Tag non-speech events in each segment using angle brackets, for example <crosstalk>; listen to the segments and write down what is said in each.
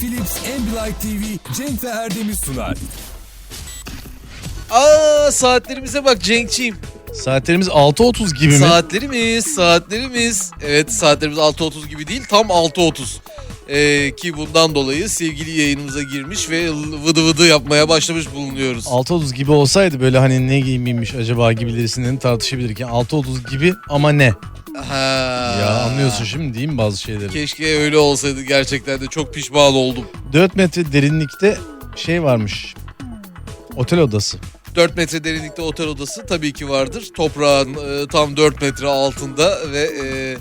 Philips Ambilight TV Cenk ve Erdem'i sunar. Aa saatlerimize bak Cenk'ciğim. Saatlerimiz 6.30 gibi mi? Saatlerimiz, saatlerimiz. Evet saatlerimiz 6.30 gibi değil tam 6.30. Ee, ki bundan dolayı sevgili yayınımıza girmiş ve vıdı vıdı yapmaya başlamış bulunuyoruz. 6.30 gibi olsaydı böyle hani ne giyinmiş acaba gibilerinden tartışabilirken 6.30 gibi ama ne? Ha. Ya anlıyorsun şimdi değil mi bazı şeyleri? Keşke öyle olsaydı gerçekten de çok pişman oldum. 4 metre derinlikte şey varmış. Otel odası. 4 metre derinlikte otel odası tabii ki vardır. Toprağın e, tam 4 metre altında ve e,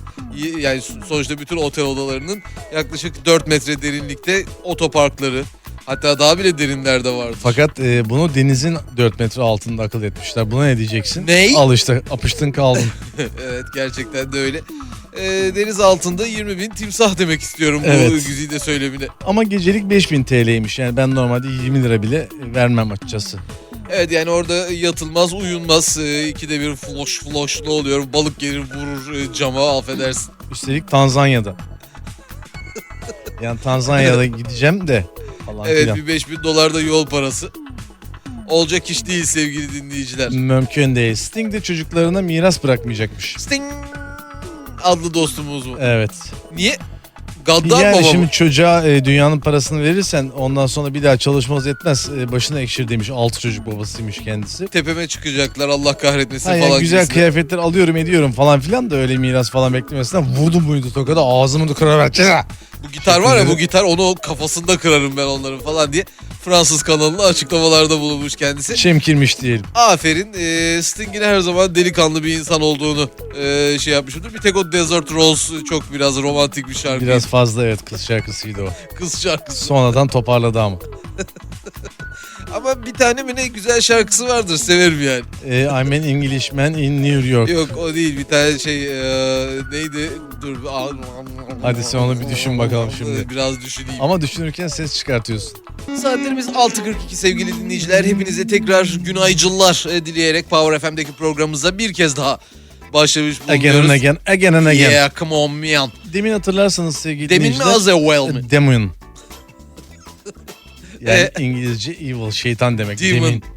yani sonuçta bütün otel odalarının yaklaşık 4 metre derinlikte otoparkları hatta daha bile derinlerde vardır. Fakat e, bunu denizin 4 metre altında akıl etmişler. Buna ne diyeceksin? Ney? Al işte apıştın kaldın. <laughs> evet gerçekten de öyle. E, deniz altında 20 bin timsah demek istiyorum bu Evet. güzide söylemine. ama gecelik 5000 TL'ymiş. Yani ben normalde 20 lira bile vermem açıkçası. Evet yani orada yatılmaz uyunmaz e, ikide bir floş floş ne oluyor balık gelir vurur e, cama affedersin. Üstelik Tanzanya'da. Yani Tanzanya'da <laughs> gideceğim de falan Evet filan. bir 5000 dolar da yol parası. Olacak iş değil sevgili dinleyiciler. Mümkün değil. Sting de çocuklarına miras bırakmayacakmış. Sting adlı dostumuz mu? Evet. Niye? Gaddar yani baba şimdi çocuğa e, dünyanın parasını verirsen ondan sonra bir daha çalışmaz etmez. E, başına ekşir demiş. Altı çocuk babasıymış kendisi. Tepeme çıkacaklar Allah kahretmesin Ha, yani falan güzel gibisinden. kıyafetler alıyorum ediyorum falan filan da öyle miras falan beklemesinden vurdum muydu tokada ağzımı da kırarak. Bu gitar var ya bu gitar onu kafasında kırarım ben onların falan diye. Fransız kanalına açıklamalarda bulunmuş kendisi. Çemkirmiş diyelim. Aferin. E, Sting'in her zaman delikanlı bir insan olduğunu e, şey yapmışımdır. Bir tek o Desert Rose çok biraz romantik bir şarkı. Biraz fazla evet kız şarkısıydı o. Kız şarkısı. Sonradan toparladı ama. <laughs> Ama bir tane mi ne güzel şarkısı vardır severim yani. E, I'm an Englishman in New York. Yok o değil bir tane şey e, neydi dur Hadi sen onu bir düşün bakalım şimdi. Biraz düşüneyim. Ama düşünürken ses çıkartıyorsun. Saatlerimiz 6.42 sevgili dinleyiciler. Hepinize tekrar günaycıllar e, dileyerek Power FM'deki programımıza bir kez daha başlamış Again bulunuyoruz. and again, again and again. Yeah come on man. Demin hatırlarsanız sevgili Demin mi az evvel mi? Demon. <laughs> Yani E- İngilizce evil, şeytan demek. Demon. Demin. <laughs>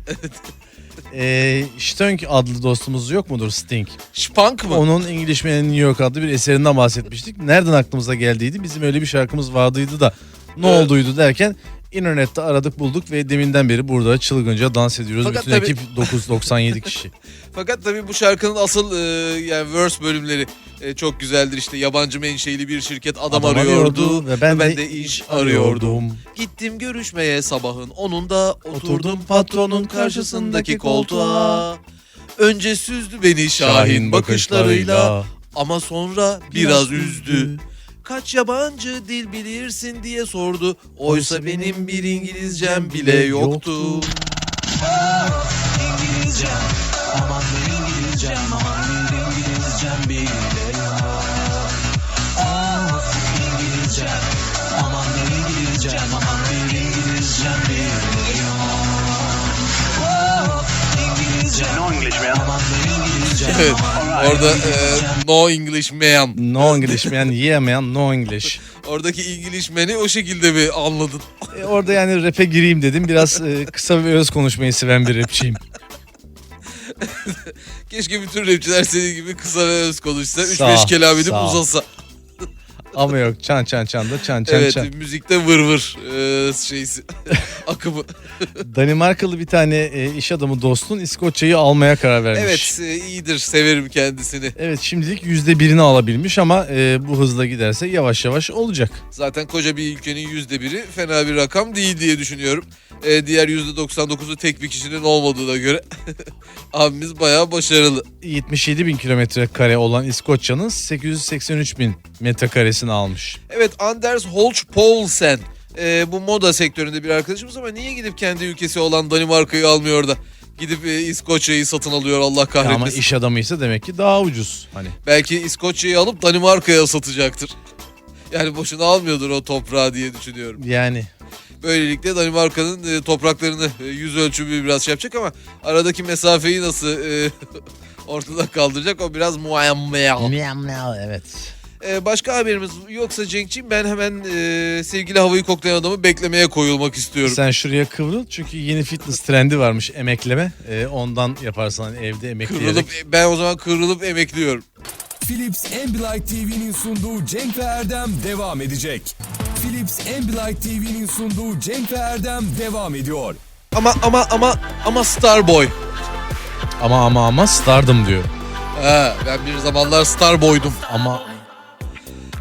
Ee, Stönk adlı dostumuz yok mudur Sting? Spunk mı? Onun Englishman in New York adlı bir eserinden bahsetmiştik. Nereden aklımıza geldiydi? Bizim öyle bir şarkımız vardıydı da ne Evet. olduydu derken internette aradık bulduk ve deminden beri burada çılgınca dans ediyoruz. Fakat Bütün tabii- ekip 997 kişi. <laughs> Fakat tabii bu şarkının asıl e, yani verse bölümleri e, çok güzeldir işte yabancı menşeli bir şirket adam, arıyordu ve ben, ben de, de iş iş arıyordum. arıyordum. Gittim görüşmeye sabahın onunda oturdum Oturdum patronun karşısındaki koltuğa. Önce süzdü beni Şahin Şahin bakışlarıyla bakışlarıyla ama sonra biraz üzdü. Kaç yabancı dil bilirsin diye sordu. Oysa benim bir İngilizcem bile yoktu. İngilizcem Evet, orada e, no English man. No English man, yeah man, no English. Oradaki English man'i o şekilde mi anladın? E, orada yani rap'e gireyim dedim. Biraz e, kısa ve öz konuşmayı seven bir rapçiyim. <laughs> Keşke bütün rapçiler senin gibi kısa ve öz konuşsa. Sağ 3-5 ol, kelam edip uzasa. Ama yok çan çan çan da çan çan evet çan. müzikte vır vır e, şeysi <laughs> akımı. <laughs> Danimarkalı bir tane e, iş adamı dostun İskoçya'yı almaya karar vermiş. Evet e, iyidir severim kendisini. Evet şimdilik yüzde birini alabilmiş ama e, bu hızla giderse yavaş yavaş olacak. Zaten koca bir ülkenin yüzde biri fena bir rakam değil diye düşünüyorum. E, diğer yüzde 99'u tek bir kişinin olmadığına göre <laughs> abimiz bayağı başarılı. 77 bin kilometre kare olan İskoçya'nın 883 bin metrekaresini almış. Evet Anders Holch Poulsen e, bu moda sektöründe bir arkadaşımız ama niye gidip kendi ülkesi olan Danimarka'yı almıyor da gidip e, İskoçya'yı satın alıyor Allah kahretmesin. Ama iş adamıysa demek ki daha ucuz. Hani Belki İskoçya'yı alıp Danimarka'ya satacaktır. Yani boşuna almıyordur o toprağı diye düşünüyorum. yani Böylelikle Danimarka'nın e, topraklarını e, yüz ölçümü biraz şey yapacak ama aradaki mesafeyi nasıl e, <laughs> ortadan kaldıracak o biraz muammer. evet. Ee, başka haberimiz yoksa Cenk'ciğim ben hemen e, sevgili havayı koklayan adamı beklemeye koyulmak istiyorum. Sen şuraya kıvrıl çünkü yeni fitness trendi varmış emekleme. Ee, ondan yaparsan hani evde emekleyerek. Kıvrılıp, ben o zaman kıvrılıp emekliyorum. Philips Ambilight TV'nin sunduğu Cenk ve Erdem devam edecek. Philips Ambilight TV'nin sunduğu Cenk ve Erdem devam ediyor. Ama ama ama ama Starboy. Ama ama ama stardım diyor. Ha, ben bir zamanlar Starboy'dum. Ama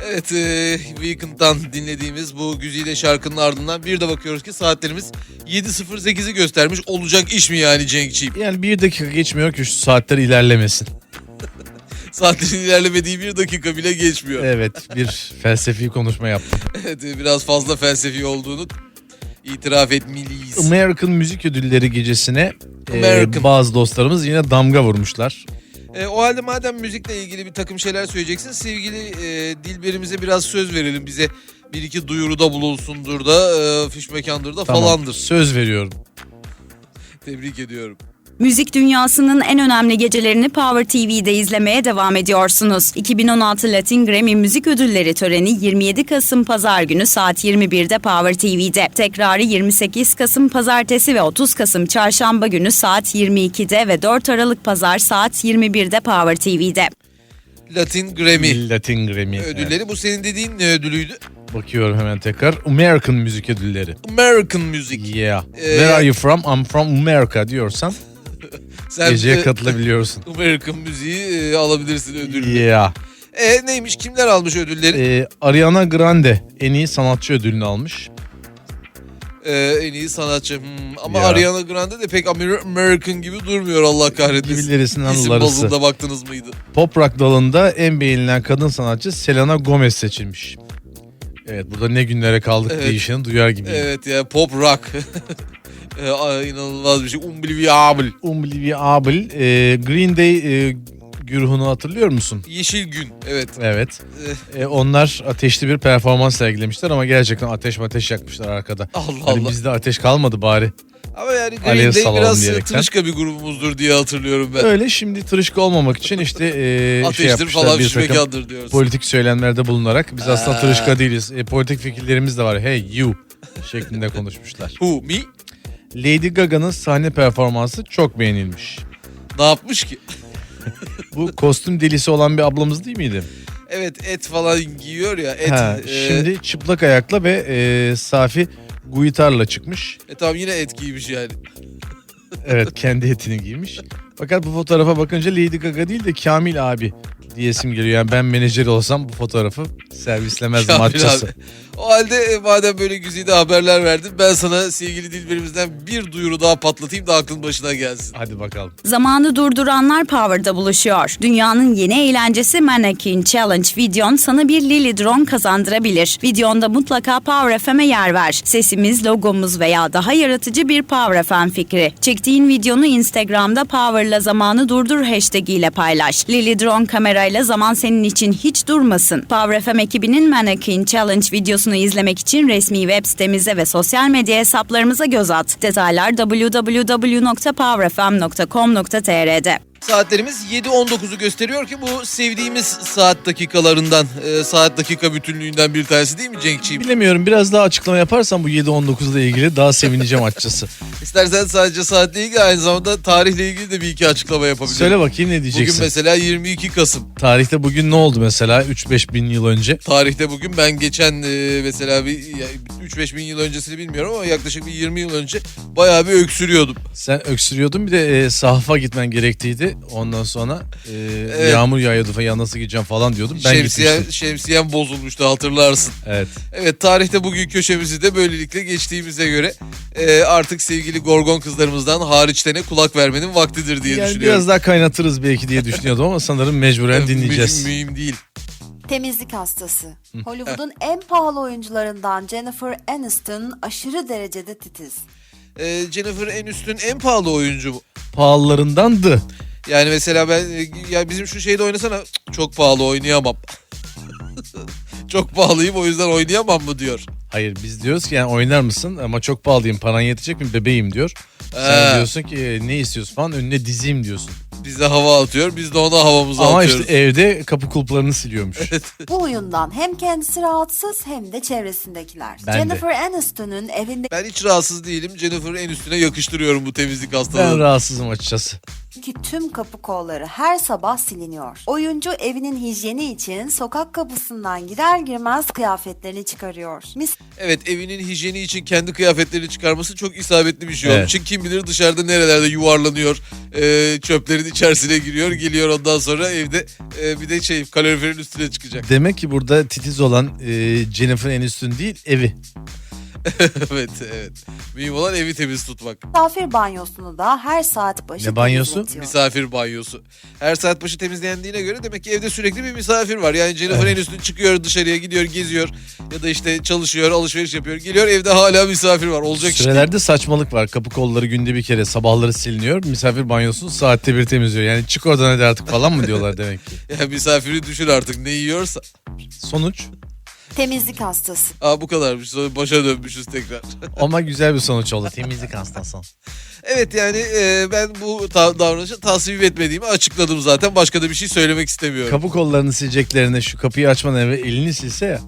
Evet, e, Weekend'dan dinlediğimiz bu güzide şarkının ardından bir de bakıyoruz ki saatlerimiz 7.08'i göstermiş. Olacak iş mi yani Cenk'ciğim? yani bir dakika geçmiyor ki şu saatler ilerlemesin. <laughs> Saatlerin ilerlemediği bir dakika bile geçmiyor. Evet bir felsefi konuşma yaptım. <laughs> Evet, e, biraz fazla felsefi olduğunu itiraf etmeliyiz. American Müzik Ödülleri gecesine e, American. bazı dostlarımız yine damga vurmuşlar. E, o halde madem müzikle ilgili bir takım şeyler söyleyeceksin sevgili e, Dilberimize biraz söz verelim bize bir iki duyuruda bulunsundur da e, fiş mekandır da Tamam, falandır. Söz veriyorum. Tebrik ediyorum. Müzik dünyasının en önemli gecelerini Power TV'de izlemeye devam ediyorsunuz. 2016 Latin Grammy Müzik Ödülleri töreni 27 Kasım Pazar günü saat 21'de Power TV'de. Tekrarı 28 Kasım Pazartesi ve 30 Kasım Çarşamba günü saat 22'de ve 4 Aralık Pazar saat 21'de Power TV'de. Latin Grammy Latin Grammy. ödülleri Evet, bu senin dediğin ne ödülüydü? bakıyorum hemen tekrar. American Müzik Ödülleri. American Music. Yeah. Ee, Where are you from? I'm from America diyorsan Sen geceye e, katılabiliyorsun. American müziği e, alabilirsin ödülünü. Yeah. E neymiş kimler almış ödülleri? Ee, Ariana Grande en iyi sanatçı ödülünü almış. E, en iyi sanatçı. Hmm, ama Ya. Ariana Grande de pek Amer- American gibi durmuyor Allah kahretmesin. Gibilerisin İsim anılarısı. bazında baktınız mıydı? Pop rock dalında en beğenilen kadın sanatçı Selena Gomez seçilmiş. Evet burada ne günlere kaldık Evet. değişini duyar gibiyim. Evet ya pop rock. <laughs> e, a- inanılmaz bir şey. Unbelievable. Unbelievable. Ee, Green Day e, güruhunu hatırlıyor musun? Yeşil gün. Evet. Evet. Ee, onlar ateşli bir performans sergilemişler ama gerçekten ateş ateş yakmışlar arkada. Allah Hani Allah. bizde ateş kalmadı bari. Ama yani Green Day biraz diyerekten. tırışka bir grubumuzdur diye hatırlıyorum ben. Öyle şimdi tırışka olmamak için işte e, şey Ateştir yapmışlar falan bir takım diyoruz. politik söylemlerde bulunarak biz aslında tırışka değiliz. E, politik fikirlerimiz de var. Hey you şeklinde konuşmuşlar. Who? Me? Lady Gaga'nın sahne performansı çok beğenilmiş. Ne yapmış ki? <laughs> Bu kostüm delisi olan bir ablamız değil miydi? Evet et falan giyiyor ya. Et. ha, e, şimdi çıplak ayakla ve e, safi guitarla çıkmış. E tamam yine et giymiş yani. Evet kendi etini giymiş. Fakat bu fotoğrafa bakınca Lady Gaga değil de Kamil abi diyesim geliyor. Yani ben menajer olsam bu fotoğrafı servislemezdim açıkçası. O halde e, madem böyle güzide haberler verdin ben sana sevgili Dilberimizden bir duyuru daha patlatayım da aklın başına gelsin. Hadi bakalım. Zamanı durduranlar Power'da buluşuyor. Dünyanın yeni eğlencesi Mannequin Challenge videon sana bir Lily Drone kazandırabilir. Videonda mutlaka Power FM'e yer ver. Sesimiz, logomuz veya daha yaratıcı bir Power FM fikri. Çektiğin videonu Instagram'da Power'la zamanı durdur hashtag ile paylaş. Lily Drone kamerayla zaman senin için hiç durmasın. Power FM ekibinin Mannequin Challenge videosunu izlemek için resmi web sitemize ve sosyal medya hesaplarımıza göz at. Detaylar www.powerfm.com.tr'de. Saatlerimiz 7.19'u gösteriyor ki bu sevdiğimiz saat dakikalarından, e, saat dakika bütünlüğünden bir tanesi değil mi Cenk'ciğim? Bilemiyorum biraz daha açıklama yaparsan bu 7-19 ile ilgili daha sevineceğim açıkçası. <laughs> İstersen sadece saatle ilgili aynı zamanda tarihle ilgili de bir iki açıklama yapabilirim. Söyle bakayım ne Bugün diyeceksin? mesela 22 Kasım. Tarihte bugün ne oldu mesela 3-5 bin yıl önce? Tarihte bugün ben geçen e, mesela bir ya, 3-5 bin yıl öncesini bilmiyorum ama yaklaşık bir 20 yıl önce bayağı bir öksürüyordum. Sen öksürüyordun bir de e, sahafa gitmen gerektiydi. Ondan sonra e, Evet. yağmur yağıyordu falan ya nasıl gideceğim falan diyordum. Ben Şemsiye, gitmiştim. şemsiyem bozulmuştu hatırlarsın. Evet. Evet tarihte bugün köşemizi de böylelikle geçtiğimize göre e, artık sevgili Gorgon kızlarımızdan hariçtene kulak vermenin vaktidir diye yani düşünüyorum. biraz daha kaynatırız belki diye düşünüyordum ama sanırım mecburen <laughs> Mühim- dinleyeceğiz. Mühim değil. Temizlik hastası. Hollywood'un en pahalı oyuncularından Jennifer Aniston aşırı derecede titiz. E, Jennifer Aniston en pahalı oyuncu mu? Pahalılarındandı. Yani mesela ben e, ya bizim şu şeyde oynasana "Cık, çok pahalı oynayamam. <laughs> çok pahalıyım o yüzden oynayamam mı diyor. Hayır biz diyoruz ki yani oynar mısın ama çok pahalıyım paran yetecek mi bebeğim diyor. Ee. Sen diyorsun ki e, ne istiyorsun falan önüne dizeyim diyorsun. Bize hava atıyor. Biz de ona havamızı Ama atıyoruz. işte evde kapı kulplarını siliyormuş. Bu oyundan hem kendisi rahatsız hem de çevresindekiler. Ben de. Jennifer Aniston'un evindeki Ben hiç rahatsız değilim. Jennifer'ın en üstüne yakıştırıyorum bu temizlik Ben hastalığını. rahatsızım açıkçası. tüm kapı kolları her sabah siliniyor. Oyuncu evinin hijyeni için sokak kapısından girer girmez kıyafetlerini çıkarıyor. Mis Evet evinin hijyeni için kendi kıyafetlerini çıkarması çok isabetli bir şey Evet. olmuş. Çünkü kim bilir dışarıda nerelerde yuvarlanıyor, e, çöplerin içerisine giriyor, geliyor ondan sonra evde e, bir de şey kaloriferin üstüne çıkacak. Demek ki burada titiz olan e, Jennifer Aniston değil evi. <laughs> evet evet. Mühim olan evi temiz tutmak. misafir banyosunu da her saat başı Ne banyosu? temizletiyor. Misafir banyosu. Her saat başı temizlendiğine göre demek ki evde sürekli bir misafir var. Yani Jennifer Aniston çıkıyor dışarıya gidiyor geziyor ya da işte çalışıyor alışveriş yapıyor geliyor evde hala misafir var. Olacak iş değil. Sürelerde saçmalık var. Kapı kolları günde bir kere sabahları siliniyor. Misafir banyosunu saatte bir temizliyor. Yani çık oradan hadi artık falan mı diyorlar demek ki. <laughs> Ya misafiri düşün artık ne yiyorsa. Sonuç Temizlik hastası. Aa bu kadarmış sonra başa dönmüşüz tekrar. <laughs> ama güzel bir sonuç oldu. Temizlik hastası. evet yani e, ben bu ta- davranışı tasvip etmediğimi açıkladım zaten. Başka da bir şey söylemek istemiyorum. Kapı kollarını sileceklerine şu kapıyı açmadan evvel elini silse ya.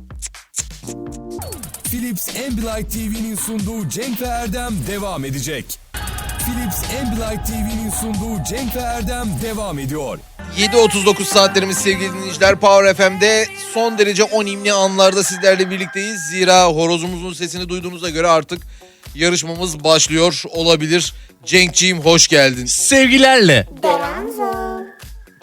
Philips Ambilight TV'nin sunduğu Cenk ve Erdem devam edecek. Philips Ambilight TV'nin sunduğu Cenk ve Erdem devam ediyor. 7.39 saatlerimiz sevgili dinleyiciler Power FM'de son derece onimli anlarda sizlerle birlikteyiz. Zira horozumuzun sesini duyduğunuza göre artık yarışmamız başlıyor olabilir. Cenk'ciğim hoş geldin. Sevgilerle.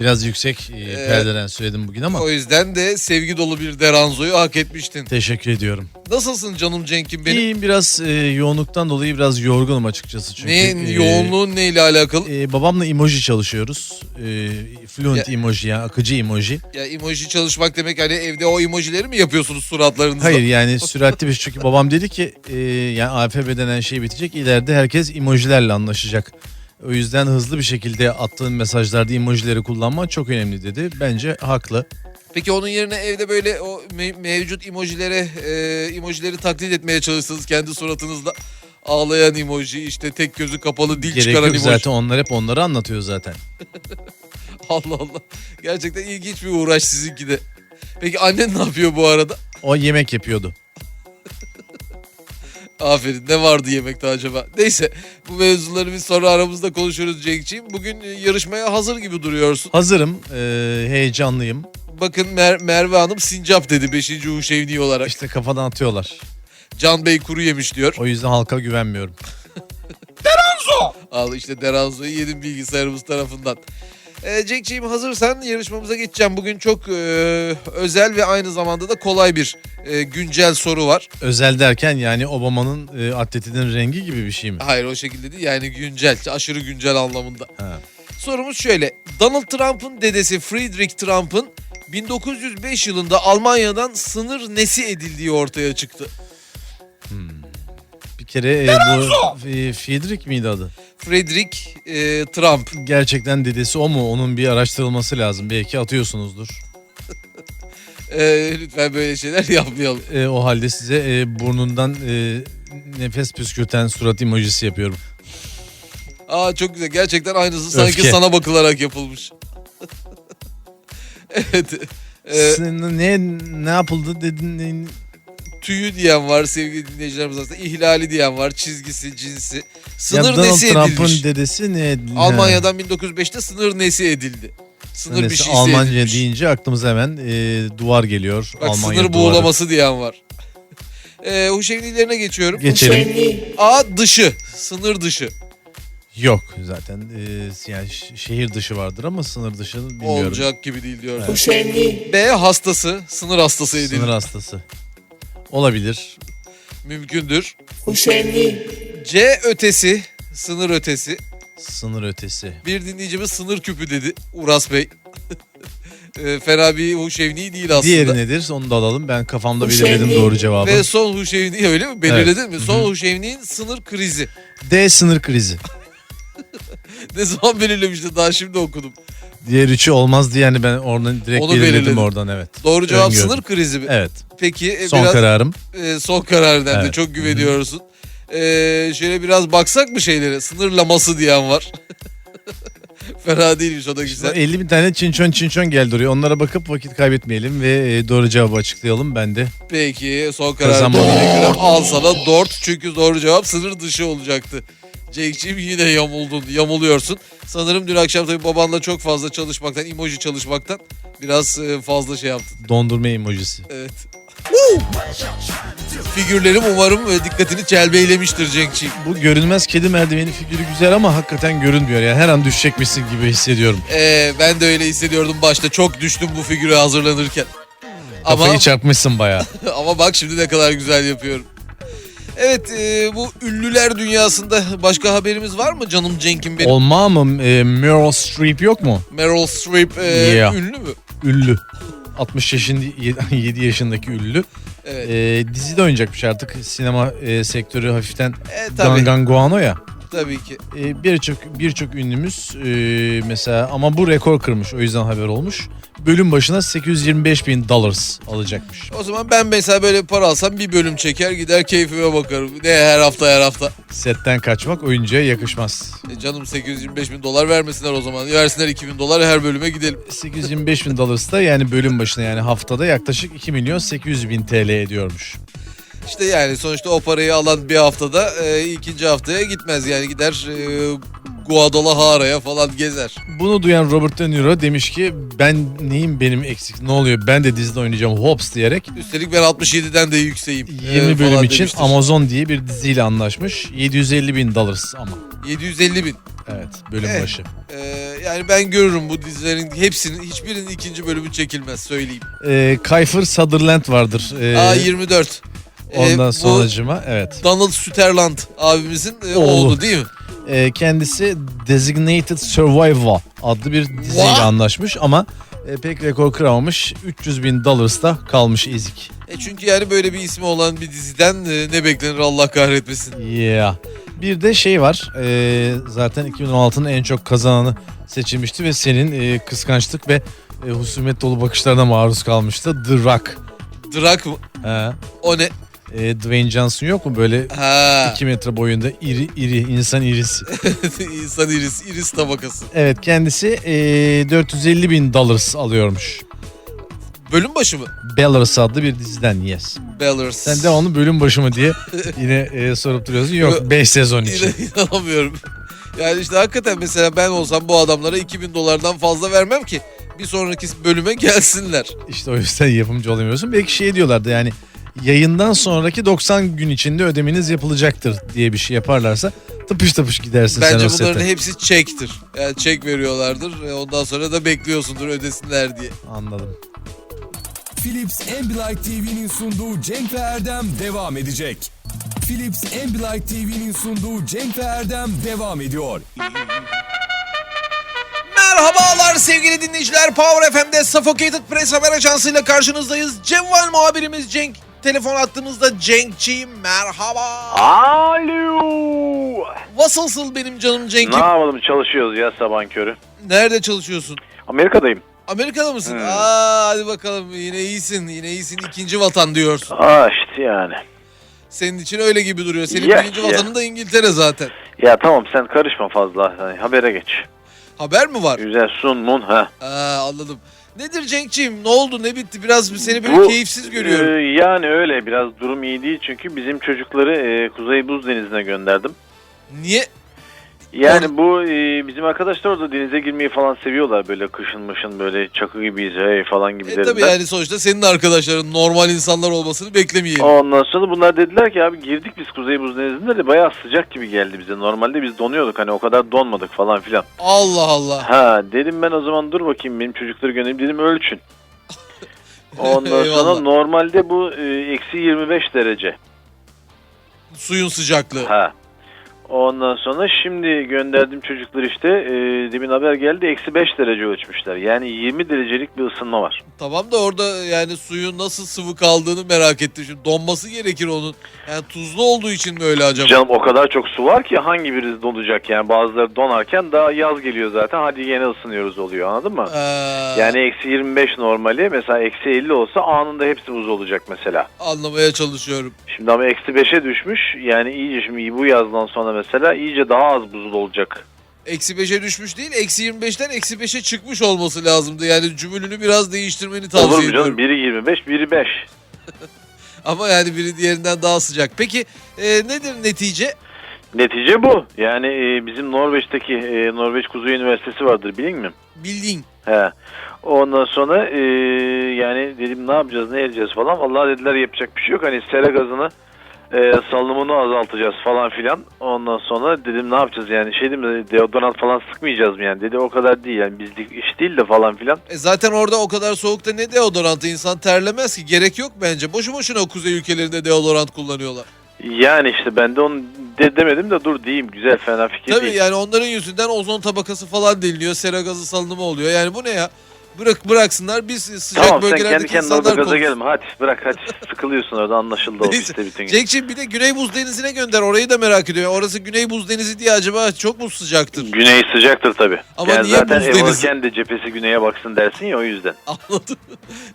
Biraz yüksek e, perdeden söyledim bugün ama O yüzden de sevgi dolu bir deranzoyu hak etmiştin. teşekkür ediyorum. Nasılsın canım Cenk'im benim? İyiyim biraz e, yoğunluktan dolayı biraz yorgunum açıkçası. Çünkü, ne e, yoğunluğun neyle alakalı? e, babamla emoji çalışıyoruz. E, fluent Ya- emoji yani akıcı emoji. Ya emoji çalışmak demek hani evde o emojileri mi yapıyorsunuz suratlarınızda? Hayır yani <laughs> süratli bir çünkü babam dedi ki e, yani alfabe denen şey bitecek ileride herkes emojilerle anlaşacak. O yüzden hızlı bir şekilde attığın mesajlarda emojileri kullanman çok önemli dedi. Bence haklı. Peki onun yerine evde böyle o me- mevcut emojilere e, emojileri taklit etmeye çalışsanız kendi suratınızla ağlayan emoji işte tek gözü kapalı dil Gerek çıkaran yok emoji. zaten onlar hep onları anlatıyor zaten. <laughs> Allah Allah. Gerçekten ilginç bir uğraş sizinki de. Peki annen ne yapıyor bu arada? O yemek yapıyordu. Aferin ne vardı yemekte acaba? Neyse bu mevzuları biz sonra aramızda konuşuruz Cenk'ciğim. Bugün e, yarışmaya hazır gibi duruyorsun. Hazırım, e, heyecanlıyım. Bakın Mer- Merve Hanım sincap dedi 5. Huşevni olarak. İşte kafadan atıyorlar. Can Bey kuru yemiş diyor. O yüzden halka güvenmiyorum. Al işte Deranzo'yu yedim bilgisayarımız tarafından. Ee, Cenk'ciğim hazırsan yarışmamıza geçeceğim. Bugün çok e, özel ve aynı zamanda da kolay bir e, güncel soru var. Özel derken yani Obama'nın e, atletinin rengi gibi bir şey mi? Hayır o şekilde değil yani güncel, aşırı güncel anlamında. Ha. Sorumuz şöyle. Donald Trump'ın dedesi Friedrich Trump'ın 1905 yılında Almanya'dan sınır nesi edildiği ortaya çıktı. Bir kere e, bu e, Friedrich miydi adı? Friedrich e, Trump. Gerçekten dedesi o mu? Onun bir araştırılması lazım. Belki atıyorsunuzdur. E, lütfen böyle şeyler <laughs> yapmayalım. E, o halde size e, burnundan e, nefes püskürten surat emojisi yapıyorum. Aa çok güzel. Gerçekten aynısı sanki Öfke. sana bakılarak yapılmış. <laughs> evet. Sen ne ne yapıldı dedin? ne- tüyü diyen var sevgili dinleyicilerimiz arasında. İhlali diyen var. Çizgisi, cinsi. Ya Sınır Donald nesi Trump'ın edilmiş. dedesi ne? Almanya'dan 1905'te sınır nesi edildi. Sınır bir şeysi Almanca edilmiş. deyince aklımıza hemen e, duvar geliyor. Bak Almanya sınır duvarı. buğulaması diyen var. Ee, Huşevnilerine geçiyorum. Geçelim. A dışı. Sınır dışı. Yok zaten e, yani ş- şehir dışı vardır ama sınır dışı bilmiyorum. Olacak gibi değil diyoruz. B hastası. Sınır hastası edildi. Sınır hastası. Olabilir. Mümkündür. C ötesi. Sınır ötesi. Sınır ötesi. Bir dinleyicimiz sınır küpü dedi Uras Bey. <laughs> e, fena bir huşevni değil aslında. Diğeri nedir? Onu da alalım. Ben kafamda belirledim doğru cevabı. Ve son huşevni öyle mi? Belirledin Evet. mi? Son huşevniğin sınır krizi. D sınır krizi. <laughs> Ne zaman belirlemişti? Daha şimdi okudum. Diğer üçü olmazdı yani ben oradan direkt Onu belirledim belirledin. oradan evet. Doğru cevap Öngördüm. sınır krizi mi? Evet. Peki e, Son biraz kararım. e, son kararından da Evet. çok güveniyorsun. E, şöyle biraz baksak mı şeylere? Sınırlaması diyen var. <laughs> Fena değilmiş o da güzel. 50 bin tane çinçon çinçon geldi oraya. Onlara bakıp vakit kaybetmeyelim ve e, doğru cevabı açıklayalım ben de. Peki son karar Kazanma. Dominik'e göre al sana dört çünkü doğru cevap sınır dışı olacaktı. Cenk'ciğim yine yamuldun, yamuluyorsun. Sanırım dün akşam tabii babanla çok fazla çalışmaktan, emoji çalışmaktan biraz e, fazla şey yaptın. Dondurma emojisi. Evet. Figürlerim umarım e, dikkatini celbeylemiştir Cenk'ciğim. Bu görünmez kedi merdiveni figürü güzel ama hakikaten görünmüyor. Yani her an düşecekmişsin gibi hissediyorum. Ee, ben de öyle hissediyordum başta. Çok düştüm bu figüre hazırlanırken. Ama, Kafayı çarpmışsın bayağı. <laughs> ama bak şimdi ne kadar güzel yapıyorum. Evet e, bu ünlüler dünyasında başka haberimiz var mı canım Cenk'im benim? Olma mı? E, Meryl Streep yok mu? Meryl Streep e, Yeah. ünlü mü? Ünlü. 60 yaşında 7 yaşındaki ünlü. Evet. E, dizide oynayacakmış artık. Sinema e, sektörü hafiften E, tabii, gangan guano ya. Tabii ki. E, birçok birçok ünlümüz e, mesela ama bu rekor kırmış o yüzden haber olmuş. Bölüm başına 825 bin dollars alacakmış. O zaman ben mesela böyle para alsam bir bölüm çeker gider keyfime bakarım. Ne her hafta her hafta. Setten kaçmak oyuncuya yakışmaz. E, canım 825 bin dolar vermesinler o zaman. Versinler 2000 dolar her bölüme gidelim. 825 bin dollars da yani bölüm başına yani haftada yaklaşık 2 milyon 800 bin TL ediyormuş. İşte yani sonuçta o parayı alan bir haftada e, ikinci haftaya gitmez. Yani gider e, Guadalajara'ya falan gezer. Bunu duyan Robert De Niro demiş ki ben neyim benim eksik ne oluyor ben de dizide oynayacağım Hobbs diyerek Üstelik ben 67'den de yükseğim. 20 e, bölüm için demiştir. Amazon diye bir diziyle anlaşmış. 750 bin dollars ama. 750 bin. Evet bölüm Evet. başı. E, yani ben görürüm bu dizilerin hepsinin hiçbirinin ikinci bölümü çekilmez söyleyeyim. Ee, Kiefer Sutherland vardır. Ee, Aa 24. E, ondan bu sonracıma evet. Donald Sutherland abimizin e, Oğlu. oğlu değil mi? Ee, kendisi Designated Survivor adlı bir diziyle What? anlaşmış ama e, pek rekor kıramamış. 300 bin dollars da kalmış ezik. E çünkü yani böyle bir ismi olan bir diziden e, ne beklenir Allah kahretmesin. Yeah. Bir de şey var. e, zaten 2016'nın en çok kazananı seçilmişti ve senin e, kıskançlık ve e, husumet dolu bakışlarına maruz kalmıştı. The Rock. Drak mı? Ha. O ne? E, Dwayne Johnson yok mu böyle Ha. 2 metre boyunda iri iri insan irisi. <laughs> İnsan iris, iris tabakası. Evet kendisi e, 450 bin dollars alıyormuş. Bölüm başı mı? Belarus adlı bir diziden yes. Bellers. Sen de onu bölüm başı mı diye <laughs> yine e, sorup duruyorsun. Yok 5 sezon için. İnan- <laughs> İnanamıyorum. Yani işte hakikaten mesela ben olsam bu adamlara 2000 dolardan fazla vermem ki bir sonraki bölüme gelsinler. İşte o yüzden yapımcı olamıyorsun. Belki şey diyorlardı yani yayından sonraki 90 gün içinde ödemeniz yapılacaktır diye bir şey yaparlarsa tıpış tıpış gidersin Bence sen o bunların sete. hepsi çektir. Yani çek veriyorlardır. ve Ondan sonra da bekliyorsundur ödesinler diye. Anladım. Philips Ambilight TV'nin sunduğu Cenk ve Erdem devam edecek. Philips Ambilight TV'nin sunduğu Cenk ve Erdem devam ediyor. Merhabalar sevgili dinleyiciler. Power FM'de Suffocated Press haber ajansıyla karşınızdayız. Cevval muhabirimiz Cenk. Telefon attığımızda Cenk'ciğim merhaba. Alo. Nasılsın benim canım Ne Cenk'im? yapalım çalışıyoruz ya sabahın körü. Nerede çalışıyorsun? Amerika'dayım. Amerika'da mısın? Hmm. Aa hadi bakalım yine iyisin. Yine iyisin. ikinci vatan diyorsun. Aa işte yani. Senin için öyle gibi duruyor. Senin Ya, birinci ya. vatanın da İngiltere zaten. Ya tamam sen karışma fazla. Hani habere geç. Haber mi var? Güzel sun mun ha. Aa anladım. Nedir Cenk'ciğim? Ne oldu? Ne bitti? Biraz seni böyle Bu, keyifsiz görüyorum. e, yani öyle biraz durum iyi değil çünkü bizim çocukları e, Kuzey Buz Denizi'ne gönderdim. Niye? Yani bu e, bizim arkadaşlar orada denize girmeyi falan seviyorlar böyle kışın mışın böyle çakı gibiyiz hey falan E gibilerinden. tabii yani sonuçta senin arkadaşların normal insanlar olmasını beklemeyelim. Ondan sonra bunlar dediler ki abi girdik biz Kuzey Buz Denizi'nde de bayağı sıcak gibi geldi bize. Normalde biz donuyorduk hani o kadar donmadık falan filan. Allah Allah. Ha dedim ben o zaman dur bakayım benim çocukları göndereyim dedim ölçün. <laughs> Ondan sonra Eyvallah. normalde bu e, eksi 25 derece. Suyun sıcaklığı. Ha. Ondan sonra şimdi gönderdim çocuklar işte e, demin haber geldi eksi 5 derece ölçmüşler. Yani 20 derecelik bir ısınma var. Tamam da orada yani suyun nasıl sıvı kaldığını merak ettim. Şimdi donması gerekir onun. Yani tuzlu olduğu için mi öyle acaba? Canım o kadar çok su var ki hangi birisi donacak yani bazıları donarken daha yaz geliyor zaten hadi yine ısınıyoruz oluyor anladın mı? Ee, Yani eksi 25 normali mesela eksi 50 olsa anında hepsi buz olacak mesela. anlamaya çalışıyorum. Şimdi ama eksi 5'e düşmüş. Yani iyice şimdi bu yazdan sonra mesela iyice daha az buzul olacak. Eksi 5'e düşmüş değil. Eksi 25'ten eksi 5'e çıkmış olması lazımdı. Yani cümlünü biraz değiştirmeni Olur tavsiye mu canım? ediyorum. Biri 25, biri 5. <laughs> Ama yani biri diğerinden daha sıcak. Peki e, nedir netice? Netice bu. Yani e, bizim Norveç'teki e, Norveç Kuzey Üniversitesi vardır bilin mi? Bildiğin. He. Ondan sonra e, yani dedim ne yapacağız ne edeceğiz falan. Vallahi dediler yapacak bir şey yok. Hani sera gazını e, salınımını azaltacağız falan filan. Ondan sonra dedim ne yapacağız yani şey dedim de, deodorant falan sıkmayacağız mı yani. Dedi o kadar değil yani bizlik iş değil de falan filan. E zaten orada o kadar soğukta ne deodorantı insan terlemez ki. Gerek yok bence. Boşu boşuna o kuzey ülkelerinde deodorant kullanıyorlar. Yani işte ben de onu de demedim de dur diyeyim güzel fena fikir Tabii değil. yani onların yüzünden ozon tabakası falan deliniyor. Sera gazı salınımı oluyor. Yani bu ne ya? Bırak bıraksınlar biz sıcak Tamam sen kendi bölgelerdeki kendine orada insanlar gaza konuşsun. gelme hadi bırak hadi <laughs> sıkılıyorsun orada anlaşıldı o işte bütün gün. Cenk'ciğim bir de Güney Buz Denizi'ne gönder. Orayı da merak ediyorum. Orası Güney Buz Denizi diye acaba çok mu sıcaktır? Güney sıcaktır tabii. Ama yani niye zaten buz denizi? de cephesi güneye baksın dersin ya o yüzden. <laughs> Anladım.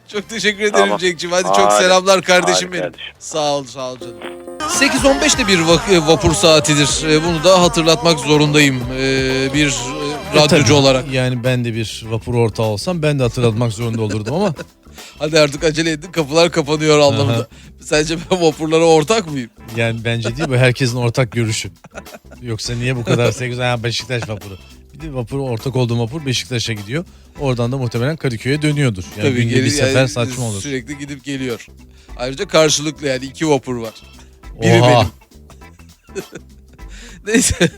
çok teşekkür ederim Tamam. Cenk'ciğim. Hadi çok Hadi. selamlar kardeşim Hadi benim. kardeşim. Sağ ol sağ ol canım. 8.15'te bir vak- e, vapur saatidir. E, Bunu da hatırlatmak zorundayım e, bir e, radyocu Tabii, olarak. Yani ben de bir vapur ortağı olsam ben de hatırlatmak zorunda olurdum ama <laughs> Hadi artık acele edin kapılar kapanıyor anlamında. Aha. Sence ben vapurlara ortak mıyım? yani bence değil bu herkesin ortak görüşü. Yoksa niye bu kadar 8 ha Beşiktaş vapuru. Bir de vapur ortak olduğum vapur Beşiktaş'a gidiyor. Oradan da muhtemelen Kadıköy'e dönüyordur. Yani Tabii geri- bir sefer yani saçma olur. Sürekli gidip geliyor. Ayrıca karşılıklı yani iki vapur var. Biri Oha. benim. <laughs> Neyse.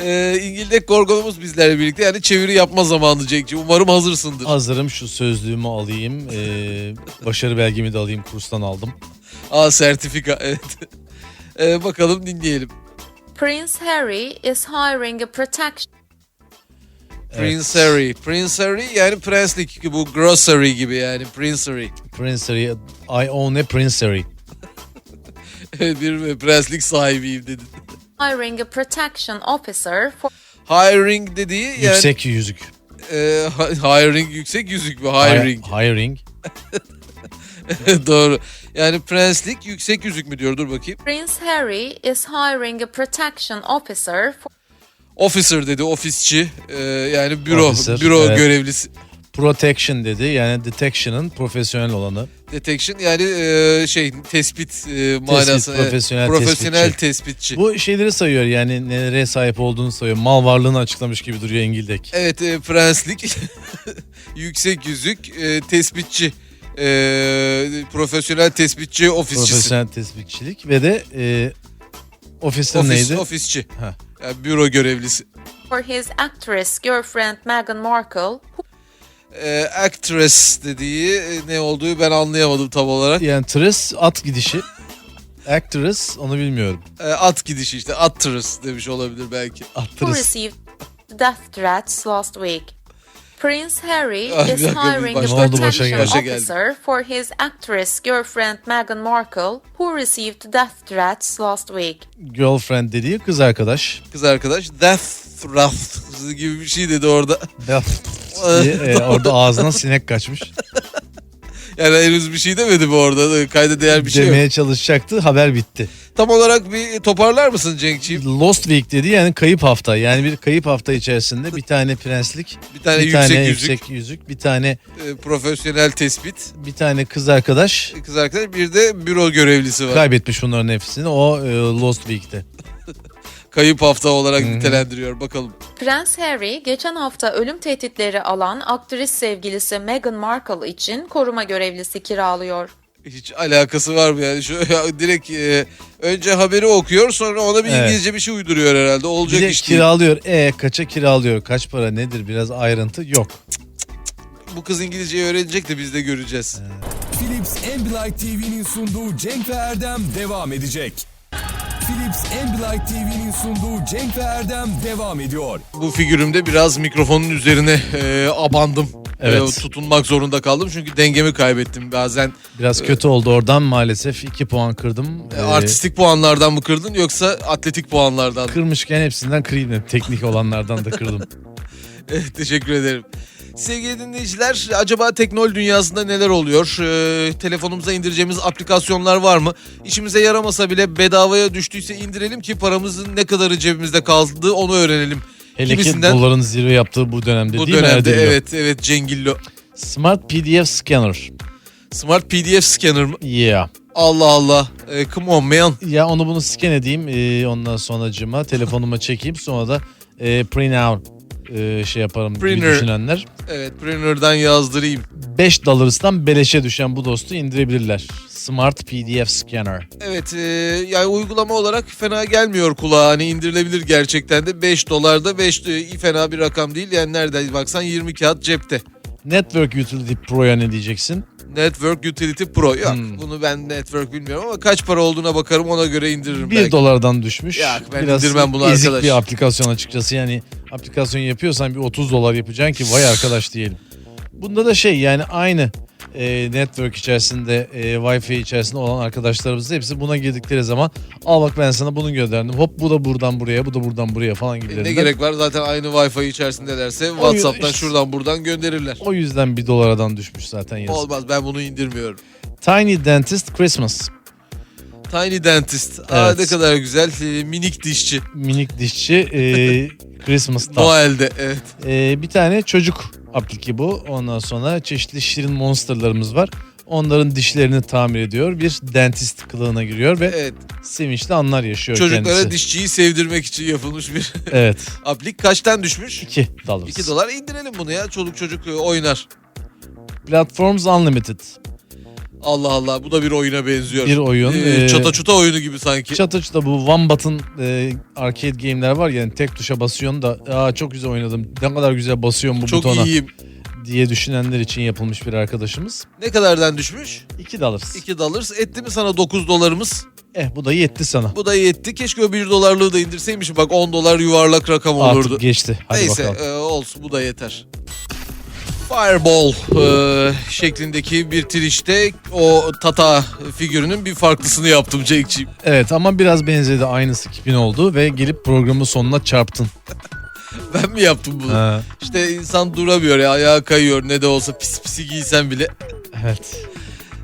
Ee, İngildek Gorgon'umuz bizlerle birlikte. Yani çeviri yapma zamanı Cenk'ci. Umarım hazırsındır. Hazırım şu sözlüğümü alayım. Ee, başarı belgemi de alayım kurstan aldım. Aa sertifika <laughs> evet. Ee, bakalım dinleyelim. Prince Harry is hiring a protection Prince Harry. Prince Harry yani prenslik bu grocery gibi yani Prince Harry. Prince Harry, I own a Prince Harry. <laughs> bir prenslik sahibiyim dedi. hiring a protection officer for Hiring dediği yani Yüksek yüzük. e, hiring yüksek yüzük mü? Hiring. Hi- hiring. <laughs> Doğru. Yani prenslik yüksek yüzük mü diyor? Dur bakayım. Prince Harry is hiring a protection officer for Officer dedi, ofisçi. Ee, yani büro, Officer, büro evet. görevlisi. Protection dedi. Yani detection'ın profesyonel olanı. Detection yani e, şey tespit e, manası. Profesyonel profesyonel tespitçi. tespitçi. Bu şeyleri sayıyor yani nelere sahip olduğunu sayıyor. Mal varlığını açıklamış gibi duruyor İngildek. Evet e, prenslik, <laughs> yüksek yüzük, e, tespitçi. E, profesyonel tespitçi, ofisçisi. Profesyonel tespitçilik ve de e, officer Ofis, neydi? Ofisçi. Ha. Yani büro görevlisi. for his actress girlfriend Meghan Markle E, actress dediği e, ne olduğu ben anlayamadım tam olarak. Yani tres at gidişi. Actress onu bilmiyorum. E, at gidişi işte, actress demiş olabilir belki. who Actress. received death threats last week. Prince Harry Ah, bir is dakika, hiring a başa- Ne oldu, başa protection geldi. Başa geldi. officer for his actress girlfriend Meghan Markle who received death threats last week. Girlfriend dediği kız arkadaş. Kız arkadaş death wrath gibi bir şey dedi orada. diye, e, orada ağzına sinek kaçmış. <laughs> Yani henüz bir şey demedi mi orada? Kayda değer bir şey yok. Demeye çalışacaktı haber bitti. Tam olarak bir toparlar mısın Cenk'ciğim? Lost Week dedi yani kayıp hafta. Yani bir kayıp hafta içerisinde bir tane prenslik, <laughs> Bir tane bir yüksek tane yüzük, yüksek yüzük, bir tane e, profesyonel tespit, bir tane kız arkadaş kız arkadaş bir de büro görevlisi var. kaybetmiş bunların hepsini. O e, Lost Week'te. <laughs> Kayıp hafta olarak Hı hı. nitelendiriyor bakalım. Prens Harry geçen hafta ölüm tehditleri alan aktris sevgilisi Meghan Markle için koruma görevlisi kiralıyor. Hiç alakası var mı yani? Şu <laughs> ya direkt e, önce haberi okuyor sonra ona bir Evet. İngilizce bir şey uyduruyor herhalde. Bir Olacak de iş değil. kiralıyor. E kaça kiralıyor? Kaç para nedir? Biraz ayrıntı yok. Bu kız İngilizceyi öğrenecek de biz de göreceğiz. Philips Ambilight TV'nin sunduğu Cenk ve Erdem devam edecek. Philips Ambilight TV'nin sunduğu Cenk ve Erdem devam ediyor. Bu figürümde biraz mikrofonun üzerine e, abandım. Evet. E, tutunmak zorunda kaldım çünkü dengemi kaybettim. Bazen Biraz kötü oldu oradan maalesef 2 puan kırdım. e, artistik puanlardan mı kırdın yoksa atletik puanlardan mı? Kırmışken hepsinden kırayım dedim. Teknik olanlardan da kırdım. <laughs> <laughs> Teşekkür ederim. Sevgili dinleyiciler, acaba teknol dünyasında neler oluyor? Ee, telefonumuza indireceğimiz aplikasyonlar var mı? İşimize yaramasa bile bedavaya düştüyse indirelim ki paramızın ne kadarı cebimizde kaldı onu öğrenelim Hele ki Kimisinden- doların zirve yaptığı bu dönemde Bu değil mi dönemde Erdillo? evet evet Cengillo. Smart PDF Scanner. Smart PDF scanner mı? Yeah. Allah Allah. E, come on man. Ya onu bunu scan edeyim e, ondan sonracıma telefonuma çekeyim sonra da e, print out e, şey yaparım gibi Printer. düşünenler. Evet printer'dan yazdırayım. 5 dolarıstan beleşe düşen bu dostu indirebilirler. Smart PDF Scanner. Evet e, yani uygulama olarak fena gelmiyor kulağa. Hani indirilebilir gerçekten de 5 dolarda 5 fena bir rakam değil. Yani nereden baksan 20 kağıt cepte. Network Utility Pro'ya ne diyeceksin? Network Utility Pro. Yok Hmm. bunu ben network bilmiyorum ama kaç para olduğuna bakarım ona göre indiririm 1 belki. dolardan düşmüş. Ya ben Biraz indirmem bunu ezik arkadaş. bir aplikasyon açıkçası. Yani aplikasyon yapıyorsan bir 30 dolar yapacaksın ki vay arkadaş diyelim. Bunda da şey yani aynı e, network içerisinde e, Wi-Fi içerisinde olan arkadaşlarımız hepsi buna girdikleri zaman al bak ben sana bunu gönderdim. Hop bu da buradan buraya bu da buradan buraya falan E, gibilerinden. Ne gerek var zaten aynı Wi-Fi içerisindelerse WhatsApp'tan işte- şuradan buradan gönderirler. O yüzden bir dolardan düşmüş zaten yazık. Olmaz ben bunu indirmiyorum. Tiny Dentist Christmas. Tiny Dentist. Aa, Evet. ne kadar güzel. E, minik dişçi. Minik dişçi e, <laughs> Christmas'ta. Noel'de evet. Ee, bir tane çocuk apliki bu. Ondan sonra çeşitli şirin monsterlarımız var. Onların dişlerini tamir ediyor. Bir dentist kılığına giriyor ve Evet. sevinçli anlar yaşıyor Çocuklara kendisi. dişçiyi sevdirmek için yapılmış bir <laughs> Evet. aplik. Kaçtan düşmüş? 2 dolar. 2 dolar indirelim bunu ya. Çoluk çocuk e, oynar. Platforms Unlimited. Allah Allah bu da bir oyuna benziyor. Bir oyun, Ee, ee, çata çuta oyunu gibi sanki. Çatıçta bu One Button e, arcade game'ler var yani tek tuşa basıyorsun da Aa, çok güzel oynadım. Ne kadar güzel basıyorum bu Çok butona iyiyim. diye düşünenler için yapılmış bir arkadaşımız. Ne kadardan düşmüş? 2 dolar. 2 dolar. Etti mi sana 9 dolarımız? Eh bu da yetti sana. Bu da yetti. Keşke o 1 dolarlığı da indirseymişim. Bak 10 dolar yuvarlak rakam olurdu. Artık geçti. Hadi Neyse bakalım. e, olsun bu da yeter. Fireball e, şeklindeki bir trişte o Tata figürünün bir farklısını yaptım Cenk'ciğim. Evet ama biraz benzedi aynısı kipin oldu ve gelip programın sonuna çarptın. <laughs> Ben mi yaptım bunu? Ha, İşte insan duramıyor ya ayağı kayıyor ne de olsa pis pisi giysen bile. evet.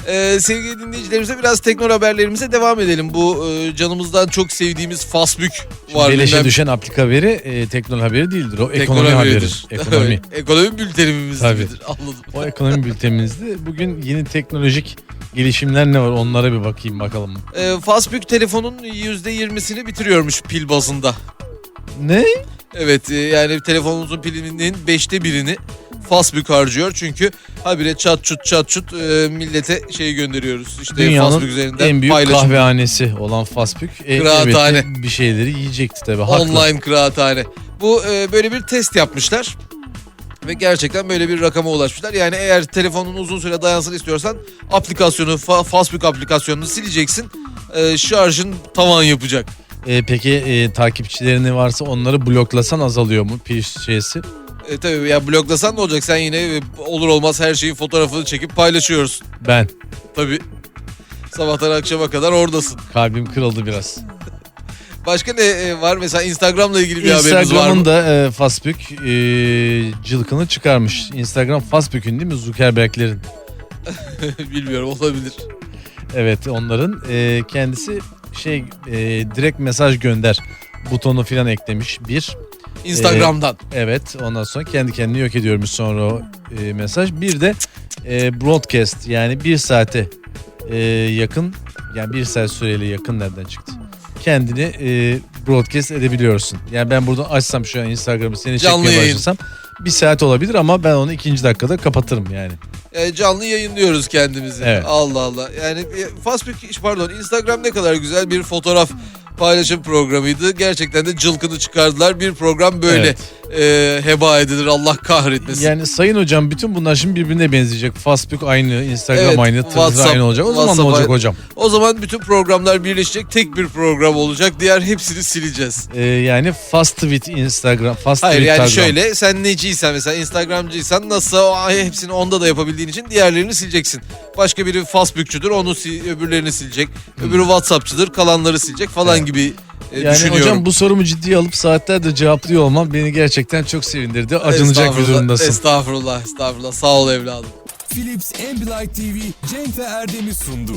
Ee, sevgili dinleyicilerimize biraz tekno haberlerimize devam edelim. Bu e, canımızdan çok sevdiğimiz Fasbük var. Beleşe düşen aplik haberi e, teknoloji haberi değildir. O ekonomi haberi. <laughs> Ekonomi. ekonomi bültenimiz midir? Anladım. o ekonomi bültenimizde bugün yeni teknolojik gelişimler ne var onlara bir bakayım bakalım. Ee, Fasbük telefonun %20'sini bitiriyormuş pil bazında. Ne? Evet e, yani telefonunuzun pilinin beşte birini Fasbük harcıyor. Çünkü habire çat çut çat çut e, millete şey gönderiyoruz. İşte Dünyanın Fasbük üzerinden en büyük paylaşım. kahvehanesi olan Fasbük. E, Kıraathane. elbette bir şeyleri yiyecekti tabii. Haklı. Online kıraathane. Bu e, böyle bir test yapmışlar. Ve gerçekten böyle bir rakama ulaşmışlar. Yani eğer telefonun uzun süre dayansın istiyorsan aplikasyonu, fa- Facebook aplikasyonunu sileceksin. E, şarjın tavan yapacak. E, peki e, takipçilerini varsa onları bloklasan azalıyor mu pil şeysi? E, tabii ya bloklasan ne olacak? Sen yine e, olur olmaz her şeyin fotoğrafını çekip paylaşıyorsun. Ben. Tabii. Sabahtan akşama kadar oradasın. Kalbim kırıldı biraz. Başka ne e, var? Mesela Instagram'la ilgili bir haberimiz var Instagram'ın mı? da e, Fasbük e, cılkını çıkarmış. Instagram Fasbük'ün değil mi? Zuckerberg'lerin. <laughs> Bilmiyorum olabilir. Evet onların e, kendisi şey e, direkt mesaj gönder butonu filan eklemiş bir. Instagram'dan. Evet ondan sonra kendi kendini yok ediyormuş sonra o e, mesaj. Bir de e, broadcast yani bir saate e, yakın yani bir saat süreli yakın nereden çıktı? Kendini e, broadcast edebiliyorsun. Yani ben buradan açsam şu an Instagram'ı seni Canlı çekmeye yayın. başlasam bir saat olabilir ama ben onu ikinci dakikada kapatırım yani. E, canlı yayınlıyoruz kendimizi. Evet. Allah Allah. Yani e, Facebook pardon Instagram ne kadar güzel bir fotoğraf paylaşım programıydı. Gerçekten de cılkını çıkardılar. Bir program böyle Evet. E, heba edilir. Allah kahretmesin. Yani sayın hocam bütün bunlar şimdi birbirine benzeyecek. Facebook aynı, Instagram Evet, aynı, Twitter WhatsApp- aynı olacak. O zaman ne WhatsApp olacak aynı. hocam? O zaman bütün programlar birleşecek. Tek bir program olacak. Diğer hepsini sileceğiz. Ee, yani fast tweet Instagram, fast Hayır tweet yani Instagram. şöyle sen neciysen mesela Instagramcıysan nasıl o hepsini onda da yapabildiğin için diğerlerini sileceksin. Başka biri Facebook'çudur onu sil, öbürlerini silecek. Öbürü WhatsApp'çıdır kalanları silecek falan Evet. gibi Yani düşünüyorum. hocam bu sorumu ciddiye alıp saatlerdir cevaplıyor olmam beni gerçekten çok sevindirdi. Acınacak bir durumdasın. Estağfurullah, estağfurullah. Sağ ol evladım. Philips Ambilight TV Cenk ve Erdem'i sundu.